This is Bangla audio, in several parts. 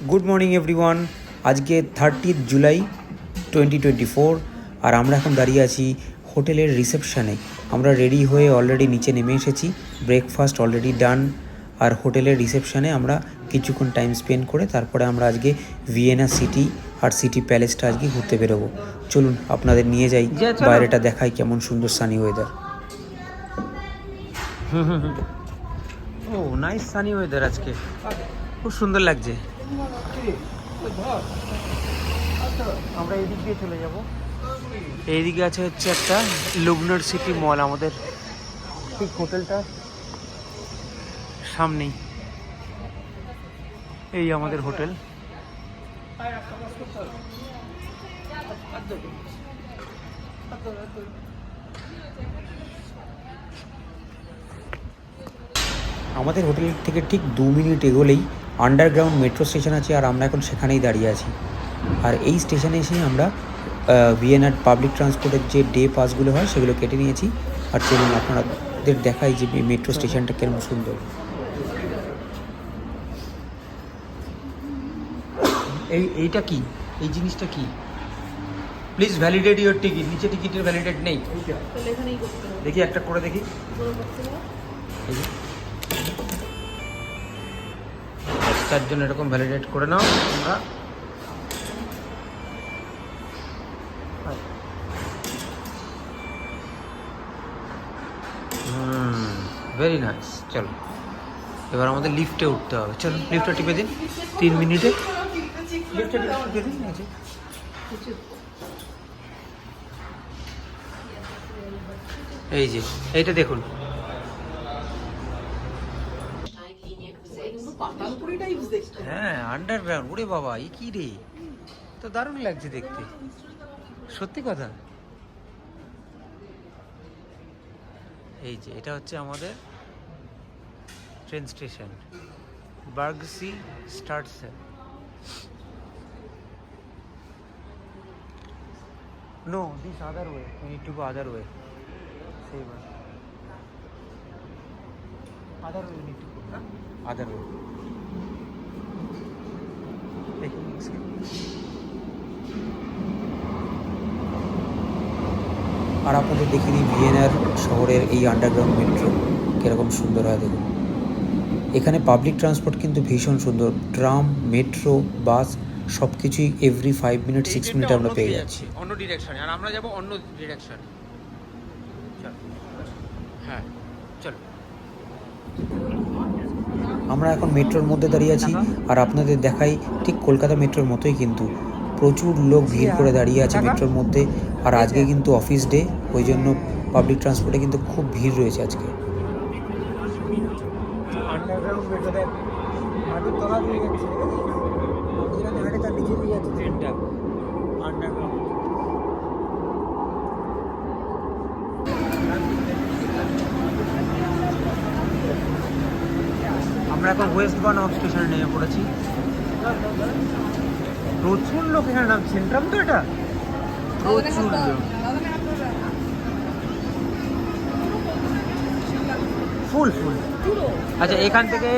গুড মর্নিং এভরিওয়ান আজকে thirty July twenty twenty four আর আমরা এখন দাঁড়িয়ে আছি হোটেলের রিসেপশানে আমরা রেডি হয়ে অলরেডি নিচে নেমে এসেছি ব্রেকফাস্ট অলরেডি ডান আর হোটেলের রিসেপশানে আমরা কিছুক্ষণ টাইম স্পেন্ড করে তারপরে আমরা আজকে ভিয়েনা সিটি আর সিটি প্যালেসটা আজকে ঘুরতে বেরোবো। চলুন আপনাদের নিয়ে যাই বাইরেটা দেখাই কেমন সুন্দর sunny weather oh nice sunny weather আজকে। খুব সুন্দর লাগছে। আমরা এদিক দিয়ে চলে যাব এইদিকে আছে হচ্ছে একটা লুগনার সিটি মল আমাদের। ঠিক হোটেলটা? সামনেই। এই আমাদের হোটেল। আমাদের হোটেল থেকে ঠিক দু মিনিট এগোলেই আন্ডারগ্রাউন্ড মেট্রো স্টেশন আছে আর আমরা এখন সেখানেই দাঁড়িয়ে আছি। আর এই স্টেশনে এসেই আমরা ভিএনআর পাবলিক ট্রান্সপোর্টের যে ডে পাসগুলো হয় সেগুলো কেটে নিয়েছি। আর চলুন আপনাদের দেখাই যে মেট্রো স্টেশনটা কেমন সুন্দর। এই এইটা কি? এই জিনিসটা কি? প্লিজ ভ্যালিডেট ইউর টিকিট নিচে টিকিটের ভ্যালিডেট নেই। দেখি একটা করে দেখি এই যে। চারজন এরকম ভ্যালিডেট করে নাও আমরা ভেরি নাইস চলো। এবার আমাদের লিফটে উঠতে হবে। চলো লিফটটা টিপে দিন, তিন মিনিটে। এই যে। এইটা যে হ্যাঁ আন্ডারগ্রাউন্ড ওরে বাবা এই কি রে? তো দারুণ লাগছে দেখতে। সত্যি কথা? এই যে, এটা হচ্ছে আমাদের train station বার্গসি starts no this other way we need to go other way same way other way we need to go আর আপনাদের দেখিয়ে দিই ভিয়েনার শহরের এই আন্ডারগ্রাউন্ড মেট্রো কীরকম সুন্দর হয় দেখুন। এখানে পাবলিক ট্রান্সপোর্ট কিন্তু ভীষণ সুন্দর। ট্রাম মেট্রো বাস সব কিছুই every five minute six minute আমরা পেয়ে যাচ্ছি। অন্য ডিরেকশনে আর আমরা যাব অন্য ডিরেকশনে চল। হ্যাঁ চল। আমরা এখন মেট্রোর মধ্যে দাঁড়িয়ে আছি। আর আপনাদের দেখাই ঠিক কলকাতা মেট্রোর মতোই কিন্তু। প্রচুর লোক ভিড় করে দাঁড়িয়ে আছে মেট্রোর মধ্যে। আর আজকে কিন্তু অফিস ডে ওই জন্য পাবলিক ট্রান্সপোর্টে কিন্তু খুব ভিড় রয়েছে আজকে মেট্রোতে মাটির তলা দিয়ে যাচ্ছে যেখানে হাঁটে তার নিচে দিয়ে যাচ্ছে ট্রেনটা আন্ডারগ্রাউন্ড আমরা এখন ওয়েস্ট বার্ন স্টেশনে নেমে পড়েছি। প্রচুর লোক এখানে নাম সেন্ট্রাম তো এটা? প্রচুর লোক। ফুল ফুল। আচ্ছা এখান থেকে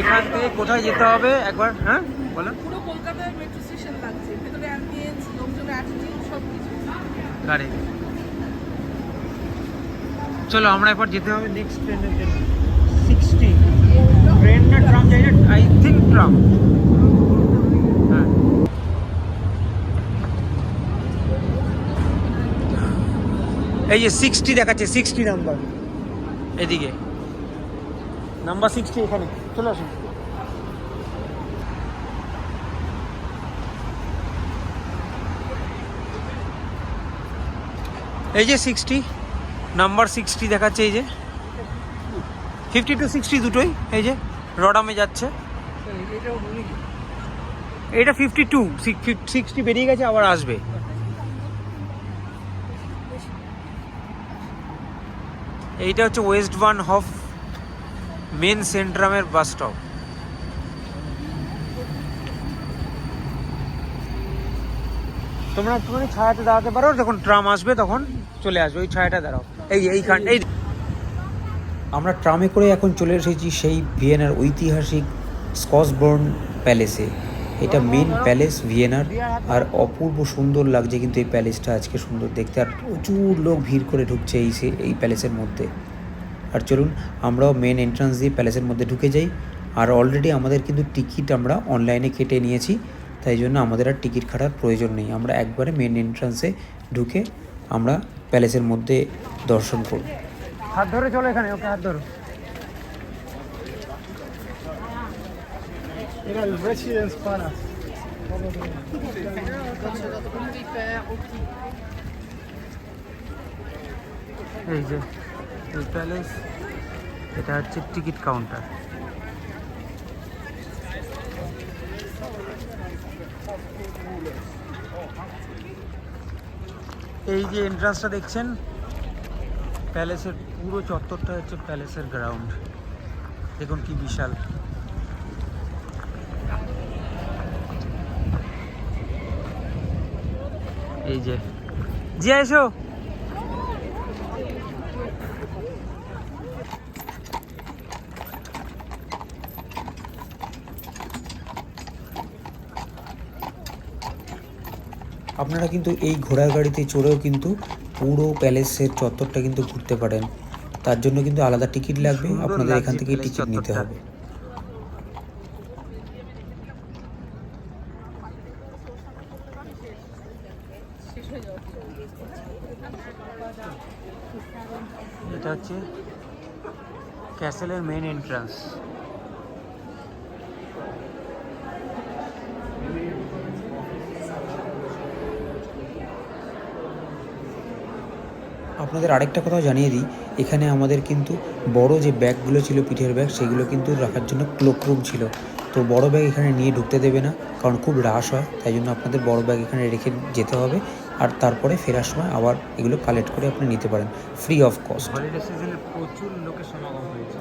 এখান থেকে কোথায় যেতে হবে? একবার হ্যাঁ? বলো পুরো কলকাতার মেট্রো স্টেশন লাগছে। ভেতরে অ্যাম্বিয়েন্স লোকজনের অ্যাটিটিউড সব কিছু গাড়ি চলো আমরা এবার যেতে হবে নেক্সট ট্রেনের জন্য। সিক্সটি ট্রেন না ট্রাম যাই না আই থিঙ্ক ট্রাম। হ্যাঁ। এই যে সিক্সটি দেখাচ্ছে সিক্সটি নাম্বার এদিকে। নাম্বার সিক্সটি এখানে, চলে আসুন। এই যে সিক্সটি নাম্বার সিক্সটি দেখাচ্ছে এই যে। ফিফটি টু সিক্সটি দুটোই, এই যে। রডামে যাচ্ছে। এটা ফিফটি টু সিক্সটি বেরিয়ে গেছে, আবার আসবে। এইটা হচ্ছে ওয়েস্ট ওয়ান হফ মেন সেন্ট্রামের বাস স্টপ তোমরা একটুখানি ছায়াতে দাঁড়াতে পারো, যখন ট্রাম আসবে তখন চলে আসবে, ওই ছায়াটা দাঁড়াও। এই এইখান এই আমরা ট্রামে করে এখন চলে এসেছি সেই ভিয়েনার ঐতিহাসিক স্কসবর্ন প্যালেসে। এটা মেন প্যালেস ভিয়েনার। আর অপূর্ব সুন্দর লাগছে কিন্তু এই প্যালেসটা আজকে সুন্দর দেখতে। আর প্রচুর লোক ভিড় করে ঢুকছে এই এই প্যালেসের মধ্যে। আর চলুন, আমরাও মেন এন্ট্রান্স দিয়ে প্যালেসের মধ্যে ঢুকে যাই। আর অলরেডি আমাদের কিন্তু টিকিট আমরা অনলাইনে কেটে নিয়েছি। তাই জন্য আমাদের আর টিকিট কাটার প্রয়োজন নেই। আমরা একবারে মেন এন্ট্রান্সে ঢুকে আমরা প্যালেসের মধ্যে দর্শন করব। হাত ধরে চলো এখানে ওকে হাত ধরো Era il Residence Palace. এই যে এই প্যালেস এটা হচ্ছে টিকিট কাউন্টার এই যে এন্ট্রান্সটা দেখছেন প্যালেসের পুরো চত্বরটা হচ্ছে প্যালেসের গ্রাউন্ড দেখুন কি বিশাল। এই যে। জি, এসো। আপনারা কিন্তু এই ঘোড়ার গাড়িতে চড়েও কিন্তু পুরো প্যালেসের চত্বরটা কিন্তু ঘুরতে পারেন। তার জন্য কিন্তু আলাদা টিকিট লাগবে। আপনাদের এখান থেকে টিকিট নিতে হবে। এটা হচ্ছে ক্যাসেলের মেন এন্ট্রান্স। আপনাদের আরেকটা কথা জানিয়ে দিই। এখানে আমাদের কিন্তু বড় যে ব্যাগগুলো ছিল, পিঠের ব্যাগ, সেগুলো কিন্তু রাখার জন্য ক্লোক রুম ছিল। তো বড় ব্যাগ এখানে নিয়ে ঢুকতে দেবে না, কারণ খুব রাশ হয়, তাই জন্য আপনাদের বড় ব্যাগ এখানে রেখে যেতে হবে। আর তারপরে ফেরার সময় আবার এগুলো কালেক্ট করে আপনি নিতে পারেন ফ্রি অফ কস্ট প্রচুর লোকের সমাগম হয়েছে।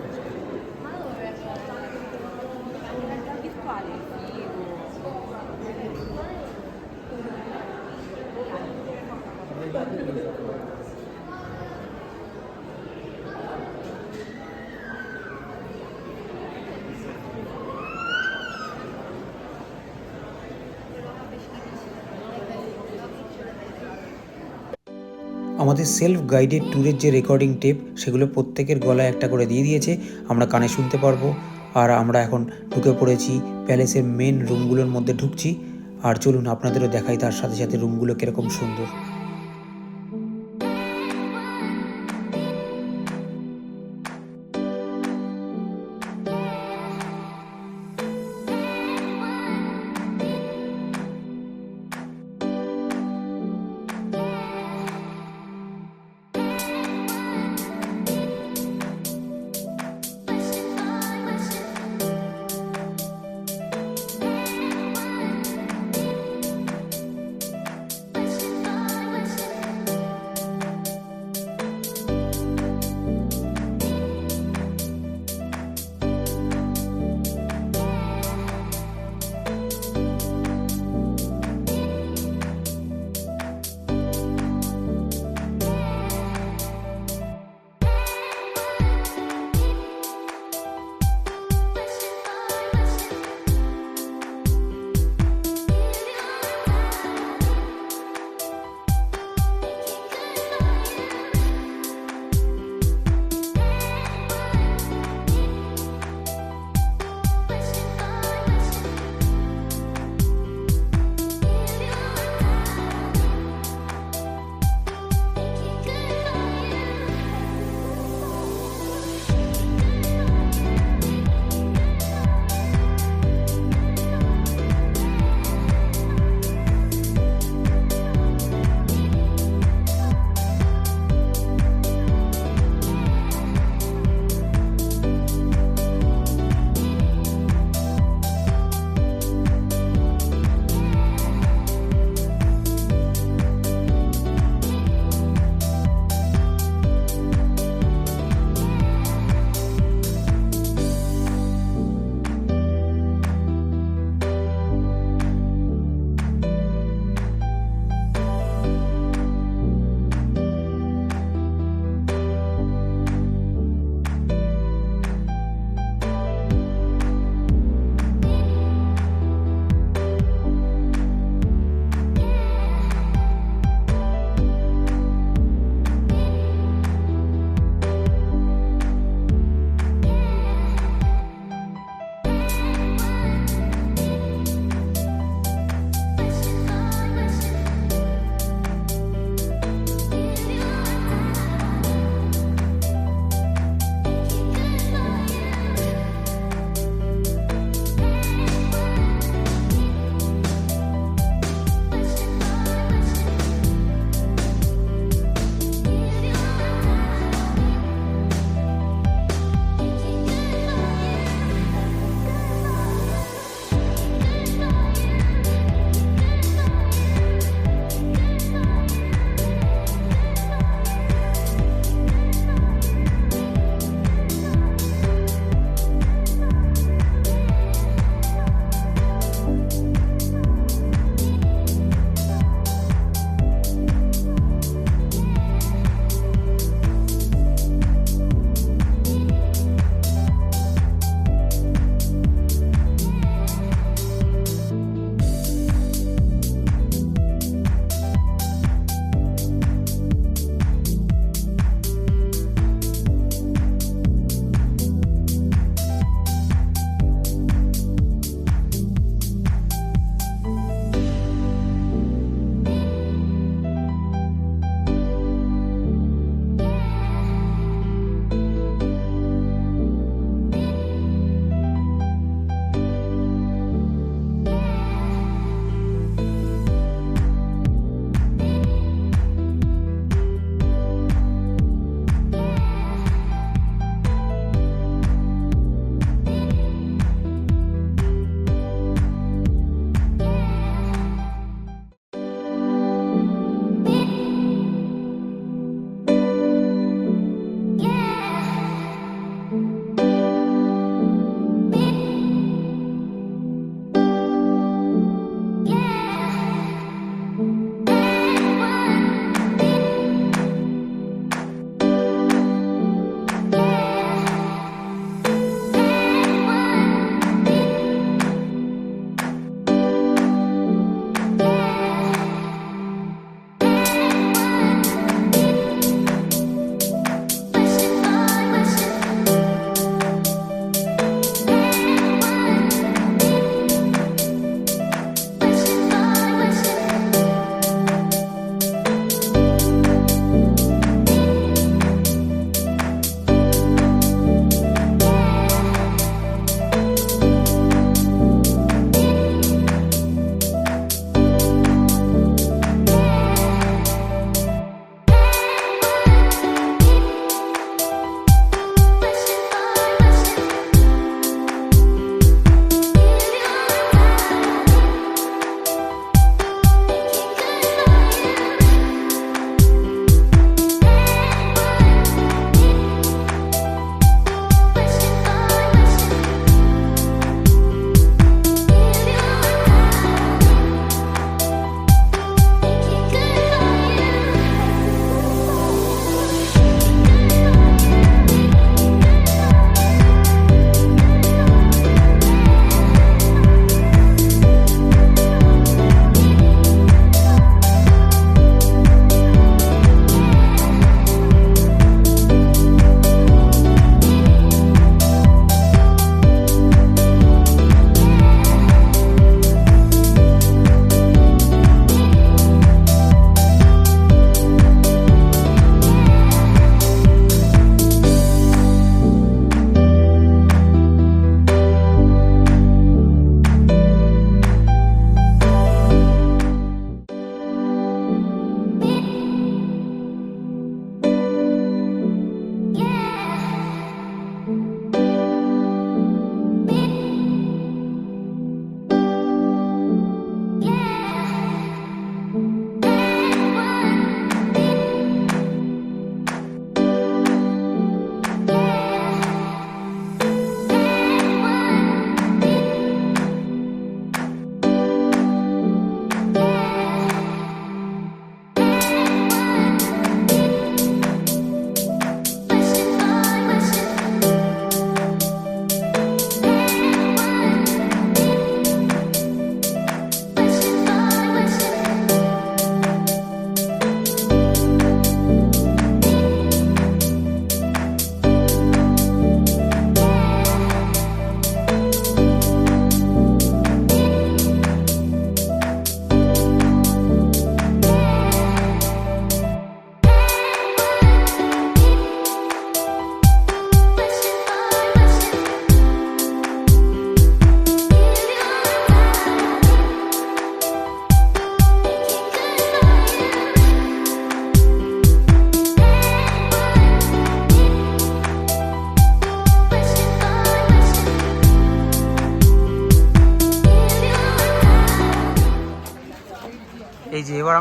আমাদের সেলফ গাইডেড ট্যুরের যে রেকর্ডিং টেপ সেগুলো প্রত্যেকের গলায় একটা করে দিয়ে দিয়েছে। আমরা কানে শুনতে পারব। আর আমরা এখন ঢুকে পড়েছি প্যালেসের মেন রুমগুলোর মধ্যে ঢুকছি। আর চলুন আপনাদেরও দেখাই তার সাথে সাথে রুমগুলো কীরকম সুন্দর।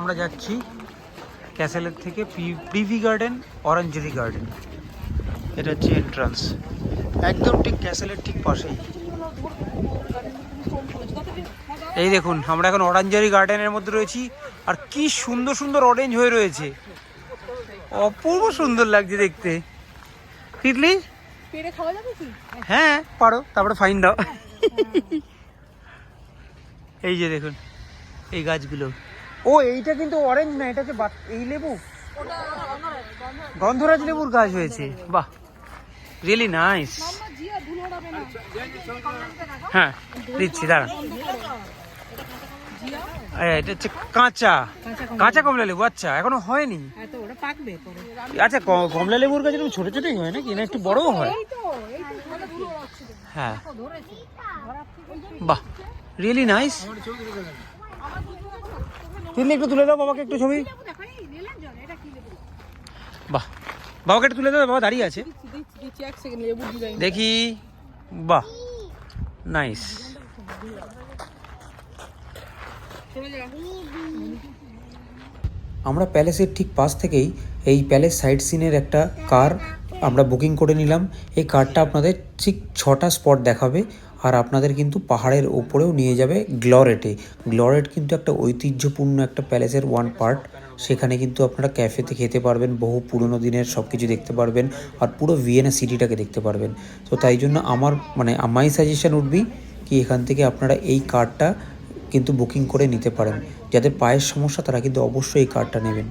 আমরা যাচ্ছি ক্যাসেলের থেকে প্রিভি গার্ডেন অরেঞ্জারি গার্ডেন। এটা হচ্ছে এন্ট্রান্স একদম ঠিক ক্যাসেলের ঠিক পাশেই। এই দেখুন আমরা এখন অরেঞ্জারি গার্ডেনের মধ্যে রয়েছি আর কি সুন্দর সুন্দর অরেঞ্জ হয়ে রয়েছে। অপূর্ব সুন্দর লাগছে দেখতে। তিতলি? হ্যাঁ পারো তারপরে ফাইন দাও। এই যে দেখুন এই গাছগুলো। ও, এইটা কিন্তু অরেঞ্জ না, এটা হচ্ছে বাত- এই লেবু? গন্ধরাজ লেবুর গাছ হয়েছে। বাহ রিয়েলি নাইস হ্যাঁ দিচ্ছি দাঁড়া এটা হচ্ছে কাঁচা। কাঁচা কমলা লেবু আচ্ছা এখনও হয়নি। হ্যাঁ আচ্ছা কমলা লেবুর গাছ এরকম ছোট ছোটই হয় নাকি? না, একটু বড়ও হয়? হ্যাঁ। বাহ রিয়েলি নাইস তুমি একটু তুলে দাও বাবাকে একটু ছবি। বাহ বাবাকে একটু তুলে দাও বাবা দাঁড়িয়ে আছে। দেখি বাহ নাইস আমরা প্যালেসের ঠিক পাশ থেকেই এই প্যালেস সাইট সিনের একটা কার আমরা বুকিং করে নিলাম। এই কারটা আপনাদের ঠিক ছটা স্পট দেখাবে। আর আপনাদের কিন্তু পাহাড়ের ওপরেও নিয়ে যাবে গ্লরেটে। গ্লরেট কিন্তু একটা ঐতিহ্যপূর্ণ একটা প্যালেসের ওয়ান পার্ট সেখানে কিন্তু আপনারা ক্যাফেতে খেতে পারবেন, বহু পুরনো দিনের সব কিছু দেখতে পারবেন আর পুরো ভিয়েনা সিটিটাকে দেখতে পারবেন। তো তাই জন্য আমার মানে মাই সাজেশন উঠবি কি এখান থেকে আপনারা এই কার্ডটা কিন্তু বুকিং করে নিতে পারেন। যাদের পায়ের সমস্যা তারা কিন্তু অবশ্যই এই কার্ডটা নেবেন।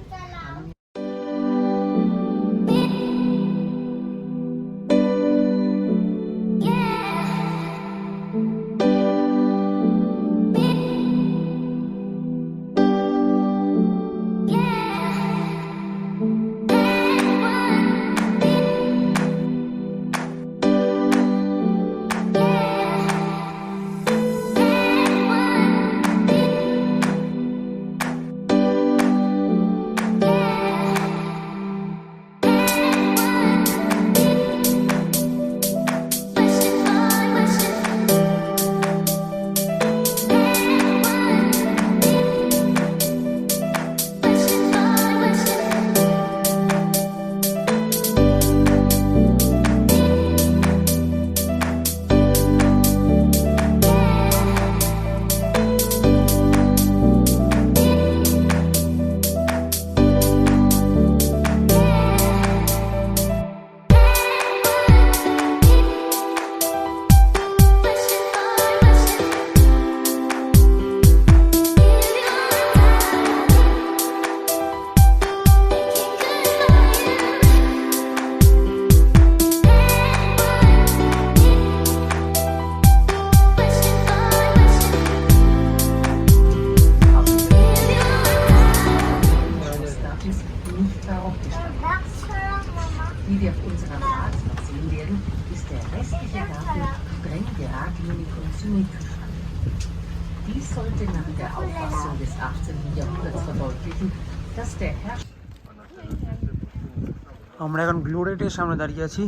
গ্লোরেটের সামনে দাঁড়িয়ে আছি।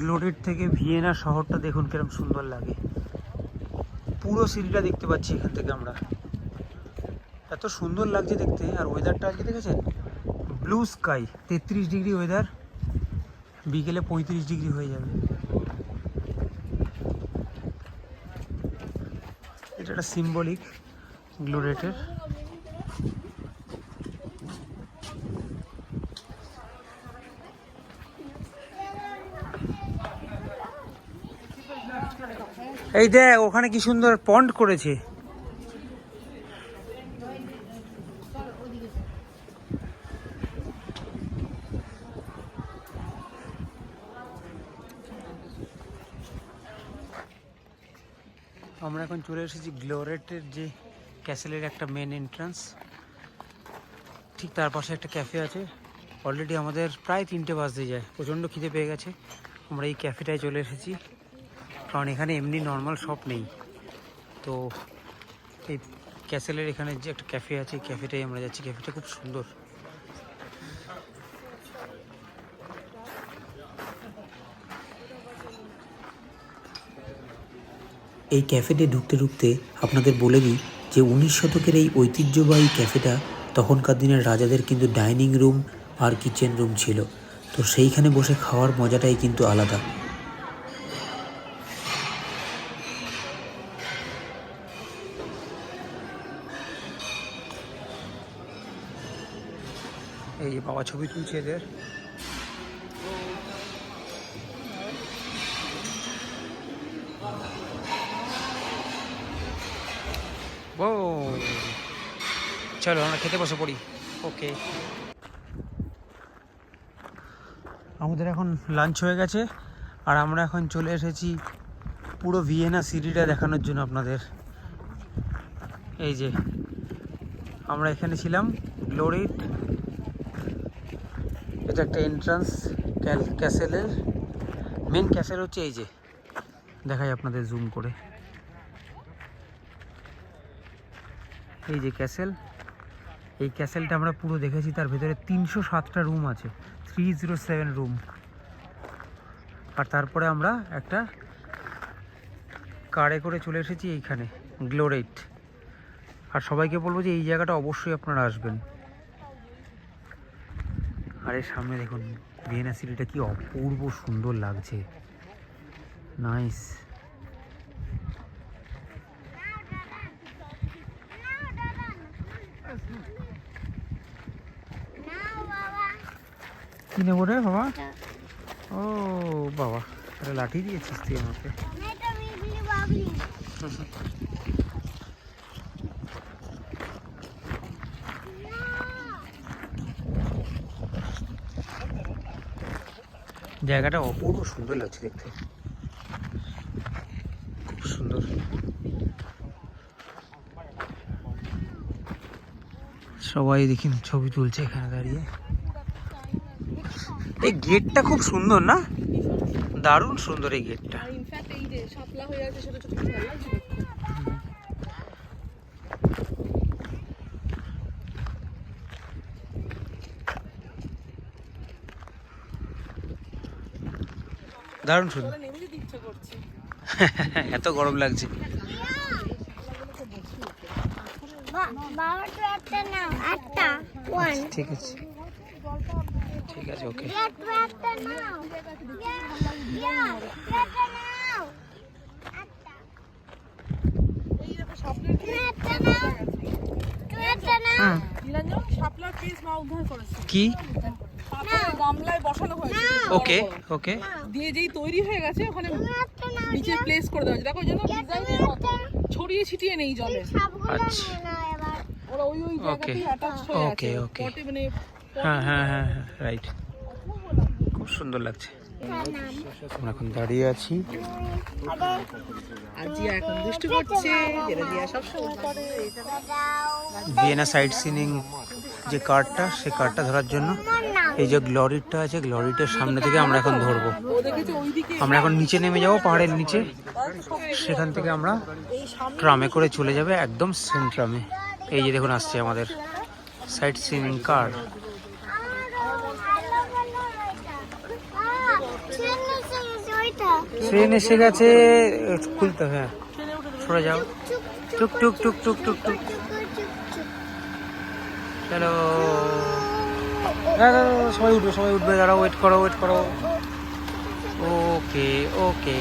গ্লোরেট থেকে ভিয়েনা শহরটা দেখুন কিরম সুন্দর লাগে। পুরো সিটিটা দেখতে পাচ্ছি এখান থেকে আমরা। এত সুন্দর লাগছে দেখতে। আর ওয়েদারটা আজকে দেখেছেন? ব্লু স্কাই তেত্রিশ ডিগ্রি ওয়েদার বিকেলে পঁয়ত্রিশ ডিগ্রি হয়ে যাবে। এটা একটা সিম্বলিক গ্লোরেটের এই দেখ, ওখানে কি সুন্দর পন্ড করেছে। আমরা এখন চলে এসেছি গ্লোরেটের যে ক্যাসেলের একটা মেন এন্ট্রান্স ঠিক তার পাশে একটা ক্যাফে আছে। অলরেডি আমাদের প্রায় তিনটে বাজতে যায়। প্রচণ্ড খিদে পেয়ে গেছে। আমরা এই ক্যাফেটায় চলে এসেছি। কারণ এখানে এমনি নর্মাল শপ নেই। তো এই ক্যাসেলের এখানে যে একটা ক্যাফে আছে ক্যাফেটাই আমরা যাচ্ছি। ক্যাফেটা খুব সুন্দর। এই ক্যাফেতে ঢুকতে ঢুকতে আপনাদের বলে দিই যে উনিশ শতকের এই ঐতিহ্যবাহী ক্যাফেটা তখনকার দিনের রাজাদের কিন্তু ডাইনিং রুম আর কিচেন রুম ছিল। তো সেইখানে বসে খাওয়ার মজাটাই কিন্তু আলাদা। বাবা ছবি তুলছে এদের। ও চলো, আমরা খেতে বসে পড়ি। ওকে। আমাদের এখন লাঞ্চ হয়ে গেছে, আর আমরা এখন চলে এসেছি পুরো ভিয়েনা সিটিটা দেখানোর জন্য আপনাদের। এই যে, আমরা এখানে ছিলাম গ্লোরিট এটা একটা এন্ট্রান্স ক্যাসেলের মেন ক্যাসেল হচ্ছে এই যে। দেখাই আপনাদের জুম করে। এই যে ক্যাসেল এই ক্যাসেলটা আমরা পুরো দেখেছি, তার ভেতরে তিনশো সাতটা রুম আছে। থ্রি জিরো সেভেন রুম আর তারপরে আমরা একটা কারে করে চলে এসেছি এইখানে গ্লোরেট আর সবাইকে বলব যে এই জায়গাটা অবশ্যই আপনারা আসবেন। এর সামনে দেখুন ভিয়েনা সিটিটা কি অপূর্ব সুন্দর লাগছে। নাইস কি নেব রে বাবা? ও বাবা লাঠি দিয়েছিস তুই আমাকে। জায়গাটা অপূর্ব। সুন্দর লাগছে দেখতে। খুব সুন্দর। সবাই দেখি ছবি তুলছে এখানে দাঁড়িয়ে। এই গেটটা খুব সুন্দর না? দারুণ সুন্দর এই গেটটা। ইনফ্যাক্ট এই যে শাপলা হয়ে আছে ছোট ছোট কি ভালো লাগছে দেখতে। দারুণ সুন্দর এত গরম লাগছে। ঠিক আছে। ঠিক আছে ওকে করেছে। কি? গামলায় বসানো হয়েছে। ওকে ওকে। দিয়ে যেই তৈরি হয়ে গেছে ওখানে নিচে প্লেস করে দেওয়া হয়েছে। দেখো যেন ডিজাইনের মতো। ছড়িয়ে ছিটিয়ে নেই জলে। আচ্ছা। নিয়ে নাও ওরা ওই ওই জায়গাতেই অ্যাটাচ হয়ে আছে। Okay, okay. মানে হ্যাঁ হ্যাঁ হ্যাঁ হ্যাঁ রাইট খুব সুন্দর লাগছে। আমরা এখন দাঁড়িয়ে আছি। ভিয়েনা সাইট সিনিং যে কার্ডটা সে কার্ডটা ধরার জন্য। এই যে গ্লোরিটটা আছে গ্লোরিটের সামনে থেকে আমরা এখন ধরবো। আমরা এখন নিচে নেমে যাব পাহাড়ের নিচে। সেখান থেকে আমরা ট্রামে করে চলে যাবে একদম সেন্ট্রামে এই যে দেখুন আসছে আমাদের সাইট সিন কার ট্রেন এসে গেছে খুলতে হবে হ্যাঁ। সরে যাও। টুক টুক টুক টুক টুক টুক। দাঁড়াও, সবাই উঠবে সবাই উঠবে, দাঁড়াও ওয়েট করো ওয়েট করো। ওকে ওকে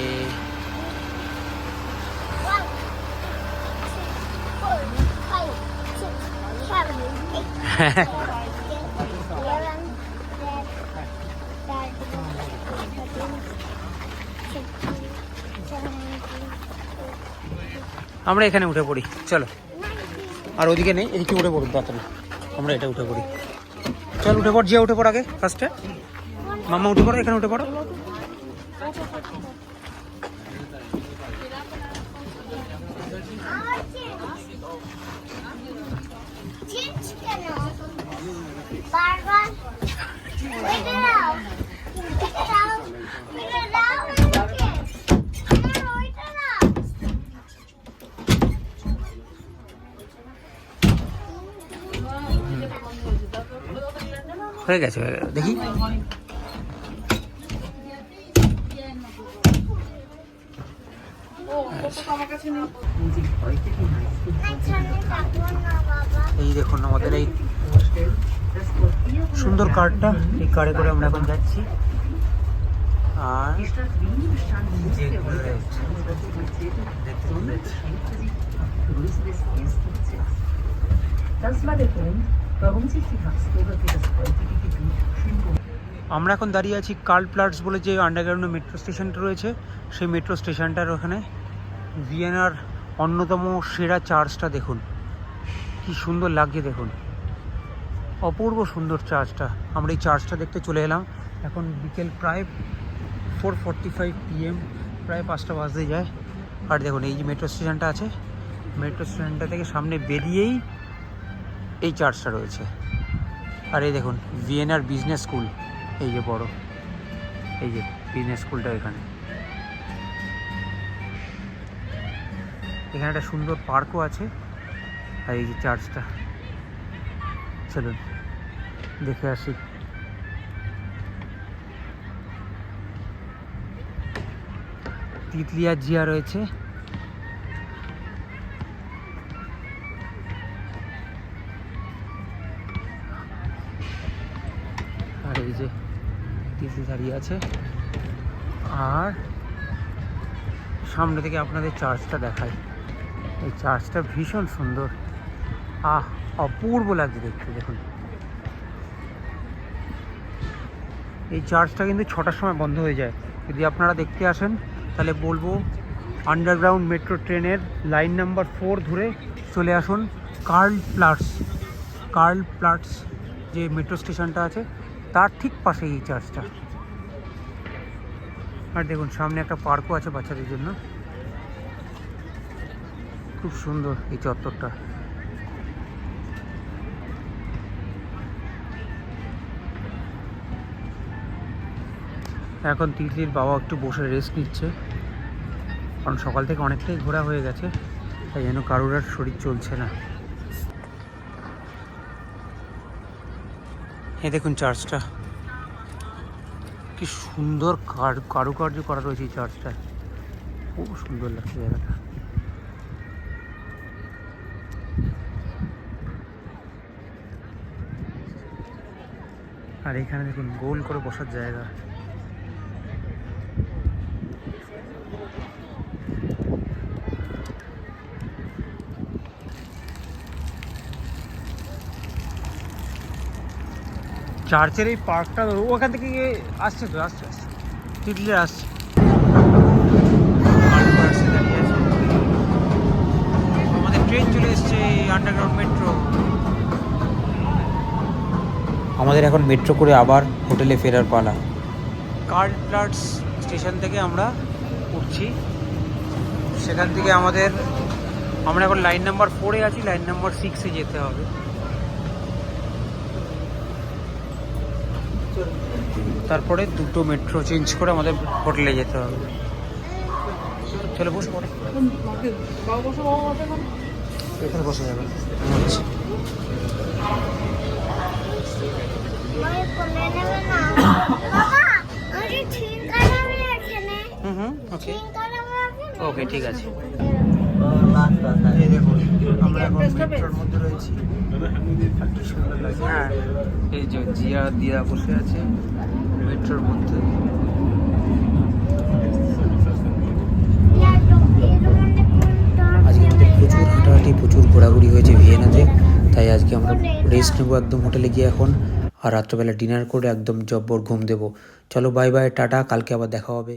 আমরা এখানে উঠে পড়ি, চলো। আর ওদিকে নেই এদিকে উঠে পড়ুন, তাড়াতাড়ি। আমরা এটা উঠে পড়ি। চল উঠে পড় জিয়া উঠে পড় আগে ফার্স্টে মামা উঠে পড়ো, এখানে উঠে পড়ো। বারবার? হয়ে গেছে দেখি। এই দেখুন আমাদের এই সুন্দর কার্ডটা, এই কার্ডে করে আমরা এখন যাচ্ছি। আর Schönbrunn আমরা এখন দাঁড়িয়ে আছি কার্ল প্লাটস বলে যে আন্ডারগ্রাউন্ড মেট্রো স্টেশনটা রয়েছে, সেই মেট্রো স্টেশনটার ওখানে। ভিয়েনার অন্যতম সেরা চার্চটা দেখুন। কি সুন্দর লাগছে দেখুন। অপূর্ব সুন্দর চার্চটা আমরা এই চার্চটা দেখতে চলে এলাম। এখন বিকেল প্রায় ফোর ফর্টি ফাইভ পিএম প্রায় পাঁচটা বাজতে যায়। আর দেখুন, এই যে মেট্রো স্টেশনটা আছে মেট্রো স্টেশনটা থেকে সামনে বেরিয়েই এই চার্চটা রয়েছে। আর এই দেখুন, ভিয়েনার বিজনেস স্কুল এই যে বড়। এই যে বিজনেস স্কুলটা এখানে। এখানে একটা সুন্দর পার্কও আছে। আর এই যে চার্চটা। চলুন, দেখে আসি। তিতলিয়া জিয়া রয়েছে। তিতলি দাঁড়িয়ে আছে। আর সামনে থেকে আপনাদের চার্চটা দেখায় এই চার্চটা ভীষণ সুন্দর। আহ, অপূর্ব লাগছে দেখতে, দেখুন। এই চার্চটা কিন্তু ছটার সময় বন্ধ হয়ে যায়। যদি আপনারা দেখতে আসেন, তাহলে বলব আন্ডারগ্রাউন্ড মেট্রো ট্রেনের লাইন নাম্বার ফোর ধরে চলে আসুন। কার্ল প্লাটস কার্ল প্লাটস যে মেট্রো স্টেশনটা আছে তার ঠিক পাশে এই চার্চটা। আর দেখুন, সামনে একটা পার্কও আছে বাচ্চাদের জন্য। খুব সুন্দর এই চত্বরটা। এখন তিতলির বাবা একটু বসে রেস্ট নিচ্ছে। কারণ সকাল থেকে অনেকটাই ঘোরা হয়ে গেছে, তাই যেন কারোর আর শরীর চলছে না। এই দেখুন চার্চটা। কি সুন্দর কারু কারুকার্য করা রয়েছে এই চার্চটা। খুব সুন্দর লাগছে জায়গাটা। আর এখানে দেখুন গোল করে বসার জায়গা। চার্চের এই পার্কটা ধরো ওখান থেকে গিয়ে আসছে তো আসছে আসছে। তিতলি আসছে। আমাদের ট্রেন চলে এসছে আন্ডারগ্রাউন্ড মেট্রো আমাদের এখন মেট্রো করে আবার হোটেলে ফেরার পালা। কার্ল প্লাটস স্টেশন থেকে আমরা উঠছি। সেখান থেকে আমাদের আমরা এখন লাইন নাম্বার ফোরে আছি লাইন নাম্বার সিক্সে যেতে হবে। তারপরে দুটো মেট্রো চেঞ্জ করে আমাদের হোটেলে যেতে হবে। চলে বসে। পড়ে এখন। বসে যাবে। আচ্ছা হুম হুম ওকে। ওকে। ঠিক আছে। এই দেখুন আমরা এখন মেট্রোর মধ্যে রয়েছি। কি সুন্দর লাগছে হ্যাঁ এই যে জিয়া দিয়া বসে আছে মেট্রোর মধ্যে। আজকে আমাদের প্রচুর হাঁটাহাঁটি প্রচুর ঘোরাঘুরি হয়েছে ভিয়েনাতে তাই আজকে আমরা রেস্ট নেব একদম হোটেলে গিয়ে এখন আর রাত্রবেলা ডিনার করে একদম জব্বর ঘুম দেবো। চলো বাই বাই টাটা কালকে আবার দেখা হবে।